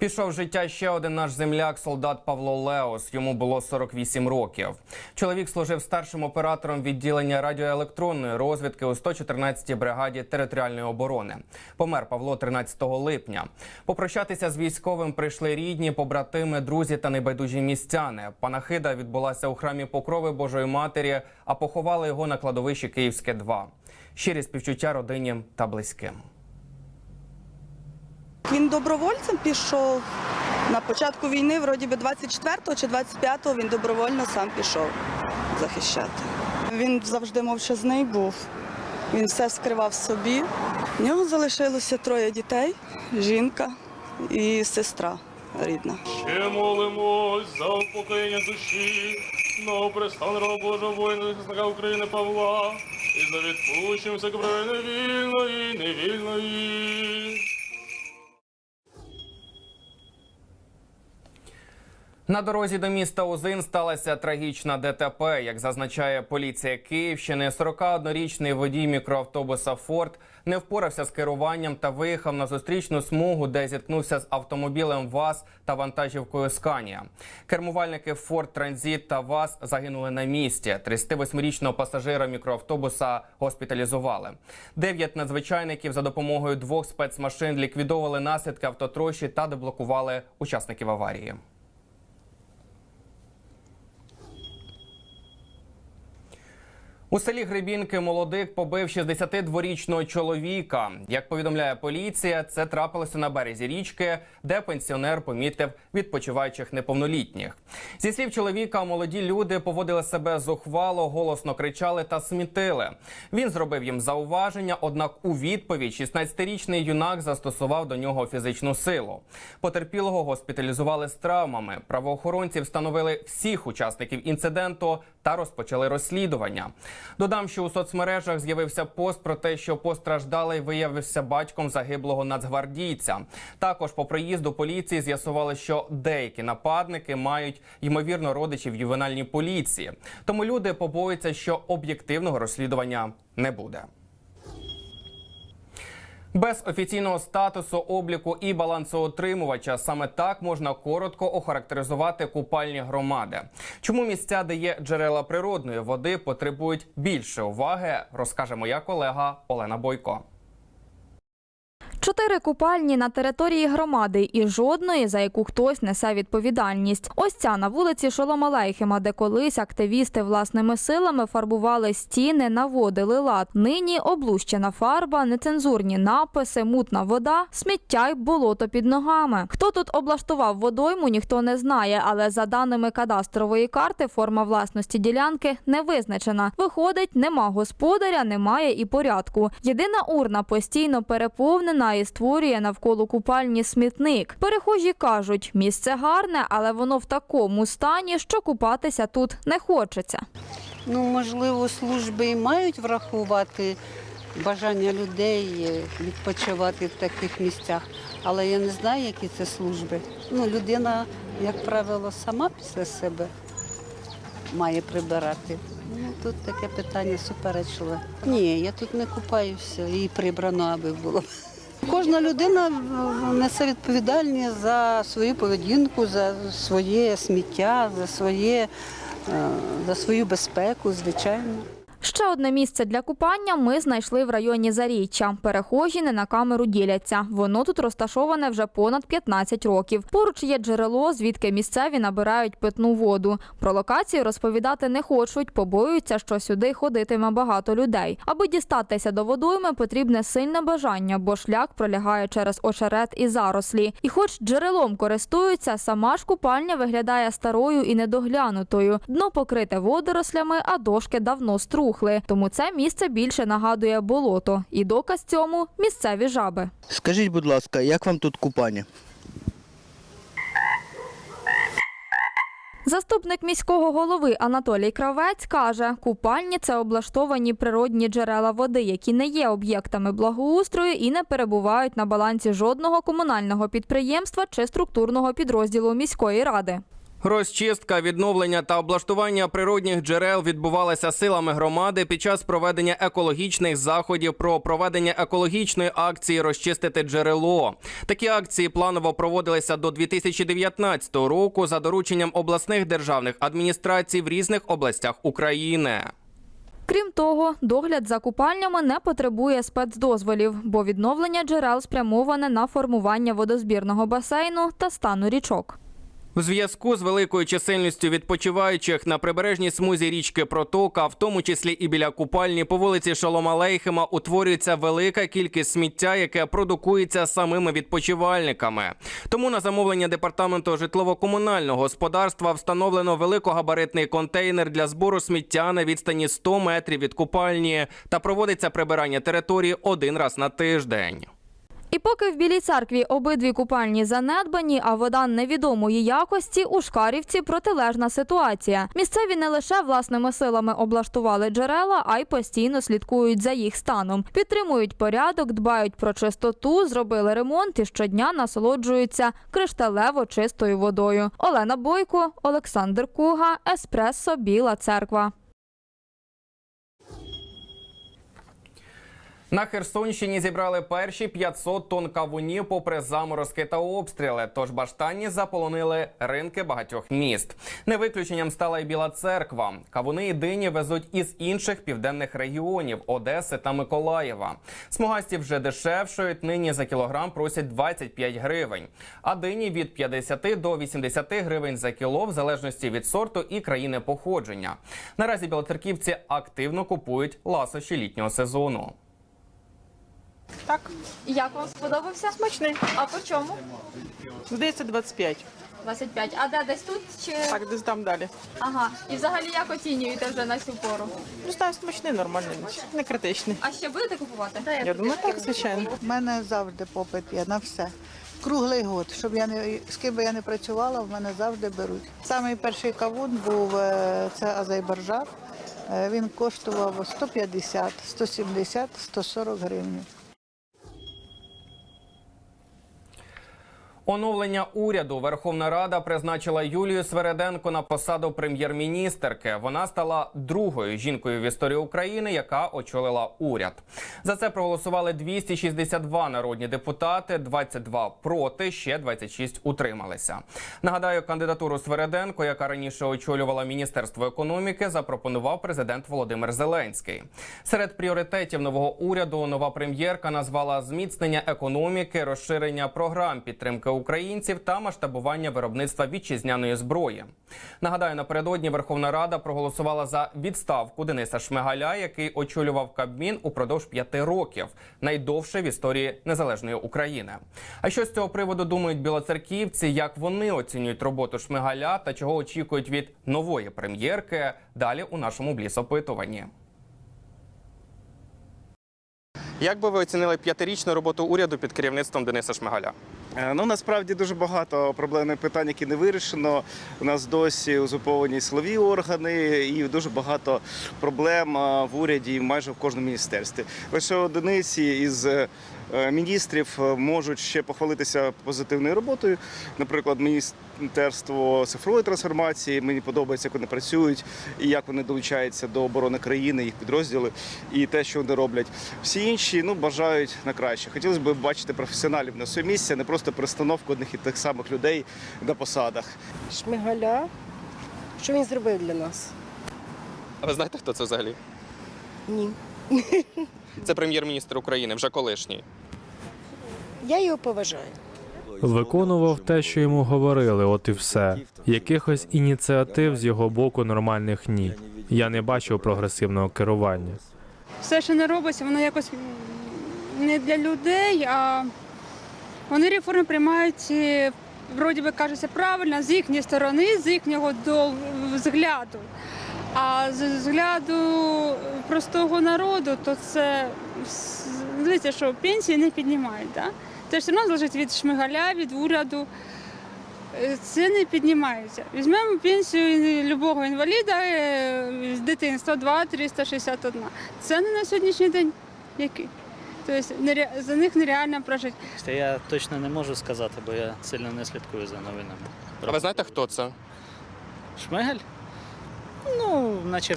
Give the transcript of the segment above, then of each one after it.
Пішов життя ще один наш земляк, солдат Павло Леос. Йому було 48 років. Чоловік служив старшим оператором відділення радіоелектронної розвідки у 114-й бригаді територіальної оборони. Помер Павло 13 липня. Попрощатися з військовим прийшли рідні, побратими, друзі та небайдужі містяни. Панахида відбулася у храмі Покрови Божої Матері, а поховали його на кладовищі Київське 2. Щирі співчуття родині та близьким. Він добровольцем пішов. На початку війни, вроді би 24-го чи 25-го, він добровольно сам пішов захищати. Він завжди мовчазний був. Він все скривав собі. В нього залишилося троє дітей, жінка і сестра рідна. Ще молимось за упокоєння душі, нового представника Божого воїна захисника України Павла і за відпущення всякої провини вільної, невільної. На дорозі до міста Узин сталася трагічна ДТП. Як зазначає поліція Київщини, 41-річний водій мікроавтобуса Форд не впорався з керуванням та виїхав на зустрічну смугу, де зіткнувся з автомобілем ВАЗ та вантажівкою Сканія. Кермувальники Форд Транзит та ВАЗ загинули на місці. 38-річного пасажира мікроавтобуса госпіталізували. Дев'ять надзвичайників за допомогою двох спецмашин ліквідовували наслідки автотрощі та деблокували учасників аварії. У селі Гребінки молодик побив 62-річного чоловіка. Як повідомляє поліція, це трапилося на березі річки, де пенсіонер помітив відпочиваючих неповнолітніх. Зі слів чоловіка, молоді люди поводили себе зухвало, голосно кричали та смітили. Він зробив їм зауваження, однак у відповідь 16-річний юнак застосував до нього фізичну силу. Потерпілого госпіталізували з травмами. Правоохоронці встановили всіх учасників інциденту та розпочали розслідування. Додам, що у соцмережах з'явився пост про те, що постраждалий виявився батьком загиблого нацгвардійця. Також по приїзду поліції з'ясували, що деякі нападники мають ймовірно родичів ювенальній поліції. Тому люди побоюються, що об'єктивного розслідування не буде. Без офіційного статусу обліку і балансоотримувача саме так можна коротко охарактеризувати купальні громади. Чому місця, де є джерела природної води, потребують більше уваги, розкаже моя колега Олена Бойко. Чотири купальні на території громади і жодної, за яку хтось несе відповідальність. Ось ця на вулиці Шолома Лейхема, де колись активісти власними силами фарбували стіни, наводили лад. Нині облущена фарба, нецензурні написи, мутна вода, сміття й болото під ногами. Хто тут облаштував водойму, ніхто не знає, але за даними кадастрової карти, форма власності ділянки не визначена. Виходить, нема господаря, немає і порядку. Єдина урна постійно переповнена і створює навколо купальні смітник. Перехожі кажуть, місце гарне, але воно в такому стані, що купатися тут не хочеться. Ну, можливо, служби і мають врахувати бажання людей е, відпочивати в таких місцях, але я не знаю, які це служби. Ну, людина, як правило, сама після себе має прибирати. Ну, тут таке питання суперечливе. Ні, я тут не купаюся і прибрано, аби було. Кожна людина несе відповідальність за свою поведінку, за своє сміття, за своє, е, за свою безпеку, звичайно. Ще одне місце для купання ми знайшли в районі Заріччя. Перехожі не на камеру діляться. Воно тут розташоване вже понад 15 років. Поруч є джерело, звідки місцеві набирають питну воду. Про локацію розповідати не хочуть, побоюються, що сюди ходитиме багато людей. Аби дістатися до водойми, потрібне сильне бажання, бо шлях пролягає через очерет і зарослі. І хоч джерелом користуються, сама ж купальня виглядає старою і недоглянутою. Дно покрите водорослями, а дошки давно струхли. Тому це місце більше нагадує болото. І доказ цьому місцеві жаби. Скажіть, будь ласка, як вам тут купання? Заступник міського голови Анатолій Кравець каже, купальні це облаштовані природні джерела води, які не є об'єктами благоустрою і не перебувають на балансі жодного комунального підприємства чи структурного підрозділу міської ради. Розчистка, відновлення та облаштування природних джерел відбувалася силами громади під час проведення екологічних заходів про проведення екологічної акції Розчистити джерело. Такі акції планово проводилися до 2019 року за дорученням обласних державних адміністрацій в різних областях України. Крім того, догляд за купальнями не потребує спецдозволів, бо відновлення джерел спрямоване на формування водозбірного басейну та стану річок. У зв'язку з великою чисельністю відпочиваючих на прибережній смузі річки Протока, в тому числі і біля купальні по вулиці Шолома Лейхема, утворюється велика кількість сміття, яке продукується самими відпочивальниками. Тому на замовлення департаменту житлово-комунального господарства встановлено великогабаритний контейнер для збору сміття на відстані 100 метрів від купальні та проводиться прибирання території один раз на тиждень. І поки в Білій церкві обидві купальні занедбані, а вода невідомої якості, у Шкарівці протилежна ситуація. Місцеві не лише власними силами облаштували джерела, а й постійно слідкують за їх станом. Підтримують порядок, дбають про чистоту, зробили ремонт і щодня насолоджуються кришталево чистою водою. Олена Бойко, Олександр Куга, Еспресо, Біла церква. На Херсонщині зібрали перші 500 тонн кавунів попри заморозки та обстріли. Тож баштанні заполонили ринки багатьох міст. Не виключенням стала й Біла церква. Кавуни і дині везуть із інших південних регіонів Одеси та Миколаєва. Смугасті вже дешевшують. Нині за кілограм просять 25 гривень, а дині від 50 до 80 гривень за кіло, в залежності від сорту і країни походження. Наразі білоцерківці активно купують ласощі літнього сезону. Так, Як вам сподобався? смачний. А по чому? Здається, 25. 25. А де десь тут чи Так, десь там далі. ага? І взагалі як оцінюєте вже на цю пору? Не знаю, смачний, нормальний, не критичний. А ще будете купувати? Я думаю, так, звичайно. У мене завжди попит є на все. Круглий год, щоб я не з ким би я не працювала, в мене завжди беруть. Самий перший кавун був е, це Азайбаржат. Е, Він коштував 150, 170, 140 гривень. Оновлення уряду Верховна Рада призначила Юлію Свереденко на посаду прем'єр-міністерки. Вона стала другою жінкою в історії України, яка очолила уряд. За це проголосували 262 народні депутати, 22 проти, ще 26 утрималися. Нагадаю, кандидатуру Свереденко, яка раніше очолювала міністерство економіки, запропонував президент Володимир Зеленський. Серед пріоритетів нового уряду нова прем'єрка назвала зміцнення економіки, розширення програм підтримки українців та масштабування виробництва вітчизняної зброї. Нагадаю, напередодні Верховна Рада проголосувала за відставку Дениса Шмигаля, який очолював Кабмін упродовж п'яти років, найдовше в історії незалежної України. А що з цього приводу думають білоцерківці? Як вони оцінюють роботу Шмигаля та чого очікують від нової прем'єрки? Далі у нашому бліц-опитуванні. Як би ви оцінили п'ятирічну роботу уряду під керівництвом Дениса Шмигаля? Е, Ну насправді дуже багато проблемних питань, які не вирішено. У нас досі узуповані силові органи, і дуже багато проблем е, в уряді, майже в кожному міністерстві. Лише одиниці із е, міністрів е, можуть ще похвалитися позитивною роботою. Наприклад, міністерство цифрової трансформації. Мені подобається, як вони працюють і як вони долучаються до оборони країни, їх підрозділи і те, що вони роблять. Всі інші ну бажають на краще. Хотілося б бачити професіоналів на своє місце, не просто перестановку одних і тих самих людей на посадах. Шмигаля. Що він зробив для нас? А ви знаєте, хто це взагалі? Ні. Це прем'єр-міністр України, вже колишній. Я його поважаю. Виконував те, що йому говорили, от і все. Якихось ініціатив з його боку нормальних ні. Я не бачив прогресивного керування. все, що не робиться, воно якось не для людей, а вони реформи приймають, вроді би кажеться, правильно, з їхньої сторони, з їхнього до взгляду. А з взгляду простого народу, то це дивіться, що пенсії не піднімають. Да? Це все одно залежить від шмигаля, від уряду. Е, Це не піднімається. Візьмемо пенсію любого інваліда е, з дитинства 2 361. Це не на сьогоднішній день який. Тобто за них нереально прожити. Я точно не можу сказати, бо я сильно не слідкую за новинами. А ви знаєте, хто це? Шмигель? Ну, наче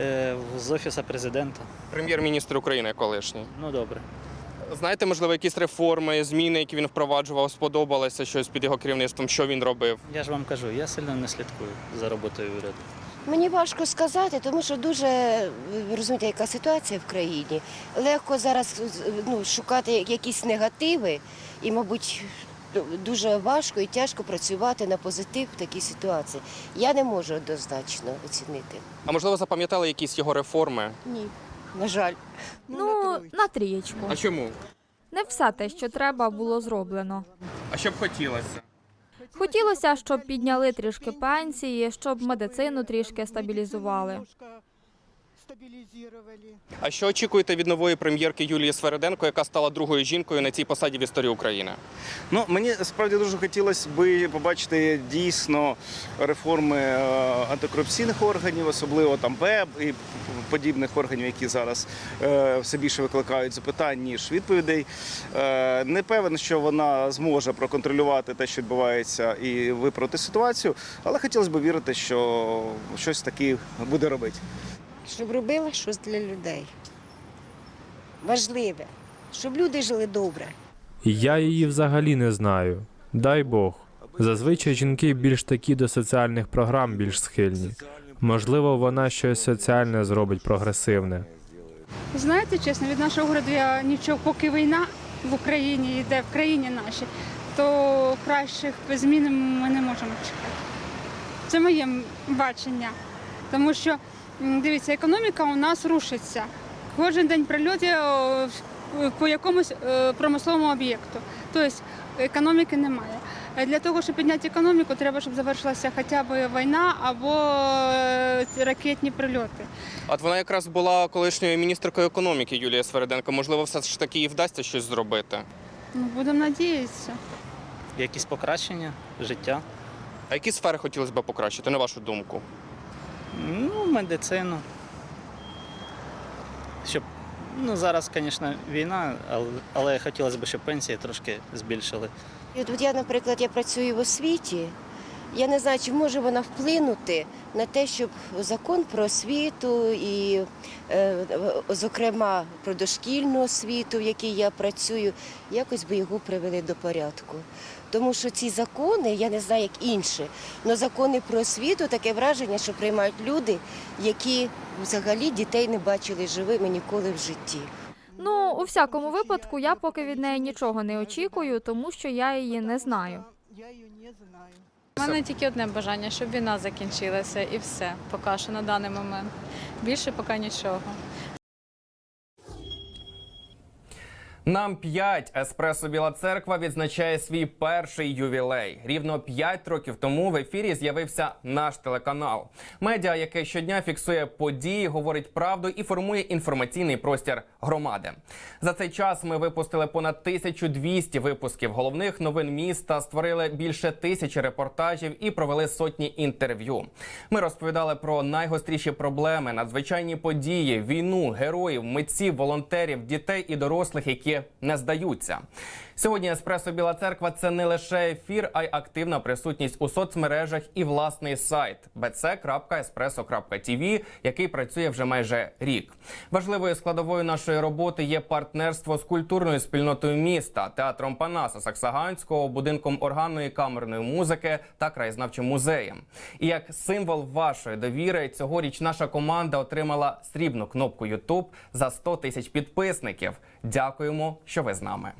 е, з офісу президента. Прем'єр-міністр України колишній. Ну добре. Знаєте, можливо, якісь реформи, зміни, які він впроваджував, сподобалося щось під його керівництвом, що він робив? Я ж вам кажу, я сильно не слідкую за роботою уряду. Мені важко сказати, тому що дуже розумієте, яка ситуація в країні. Легко зараз ну, шукати якісь негативи, і, мабуть, дуже важко і тяжко працювати на позитив в такій ситуації. Я не можу однозначно оцінити. А можливо, запам'ятали якісь його реформи? Ні, на жаль. Ну, на трієчку. А чому? Не все те, що треба, було зроблено. А що б хотілося? Хотілося, щоб підняли трішки пенсії, щоб медицину трішки стабілізували. А що очікуєте від нової прем'єрки Юлії Свериденко, яка стала другою жінкою на цій посаді в історії України? Ну мені справді дуже хотілося би побачити дійсно реформи е, антикорупційних органів, особливо там БЕБ і подібних органів, які зараз е, все більше викликають запитань ніж відповідей. Е, Не певен, що вона зможе проконтролювати те, що відбувається, і виправити ситуацію, але хотілося б вірити, що щось таке буде робити. Щоб робила щось для людей. Важливе, щоб люди жили добре. Я її взагалі не знаю. Дай Бог. Зазвичай жінки більш такі до соціальних програм більш схильні. Можливо, вона щось соціальне зробить прогресивне. Знаєте, чесно, від нашого уряду я нічого, поки війна в Україні йде, в країні нашій, то кращих змін ми не можемо чекати. Це моє бачення. Тому що, дивіться, економіка у нас рушиться. Кожен день в- по якомусь е, промисловому об'єкту. Тобто економіки немає. Для того, щоб підняти економіку, треба, щоб завершилася хоча б війна або е, ракетні прильоти. От вона якраз була колишньою міністеркою економіки Юлія Свериденко. Можливо, все ж таки їй вдасться щось зробити. Ну, будемо надіятися. Якісь покращення життя. А які сфери хотілося б покращити, на вашу думку? Ну, медицину. Щоб, ну зараз, звісно, війна, але, але хотілося б, щоб пенсії трошки збільшили. І от я, наприклад, я працюю в освіті. Я не знаю, чи може вона вплинути на те, щоб закон про освіту і, е, зокрема, про дошкільну освіту, в якій я працюю, якось би його привели до порядку. Тому що ці закони, я не знаю, як інші, але закони про освіту таке враження, що приймають люди, які взагалі дітей не бачили живими ніколи в житті. Ну, у всякому випадку, я поки від неї нічого не очікую, тому що я її не знаю. У мене тільки одне бажання, щоб війна закінчилася і все, поки що на даний момент. Більше поки нічого. Нам 5 еспресо Біла Церква відзначає свій перший ювілей. Рівно 5 років тому в ефірі з'явився наш телеканал. Медіа, яке щодня фіксує події, говорить правду і формує інформаційний простір громади. За цей час ми випустили понад 1200 випусків головних новин міста, створили більше тисячі репортажів і провели сотні інтерв'ю. Ми розповідали про найгостріші проблеми, надзвичайні події, війну, героїв, митців, волонтерів, дітей і дорослих, які не здаються. Сьогодні Еспресо Біла Церква це не лише ефір, а й активна присутність у соцмережах і власний сайт bc.espresso.tv, який працює вже майже рік. Важливою складовою нашої роботи є партнерство з культурною спільнотою міста, театром Панаса Саксаганського, будинком органної камерної музики та краєзнавчим музеєм. І як символ вашої довіри, цьогоріч наша команда отримала срібну кнопку YouTube за 100 тисяч підписників. Дякуємо, що ви з нами.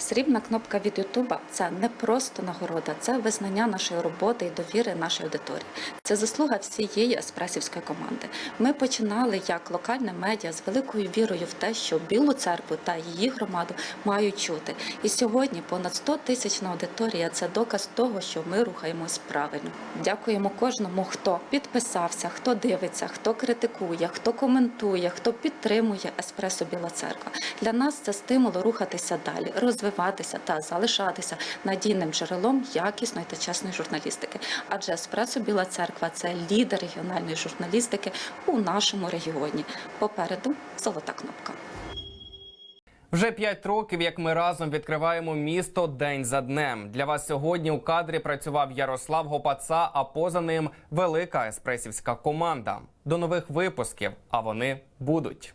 Срібна кнопка від Ютуба це не просто нагорода, це визнання нашої роботи і довіри нашої аудиторії. Це заслуга всієї еспресівської команди. Ми починали як локальне медіа з великою вірою в те, що Білу церкву та її громаду мають чути. І сьогодні понад 100 тисячна аудиторія це доказ того, що ми рухаємось правильно. Дякуємо кожному, хто підписався, хто дивиться, хто критикує, хто коментує, хто підтримує Еспресо Біла Церква. Для нас це стимул рухатися далі, розвиватися та залишатися надійним джерелом якісної та чесної журналістики. Адже Еспресо Біла Церква це лідер регіональної журналістики у нашому регіоні. Попереду золота кнопка. Вже п'ять років, як ми разом відкриваємо місто день за днем. Для вас сьогодні у кадрі працював Ярослав Гопаца, а поза ним велика еспресівська команда. До нових випусків, а вони будуть.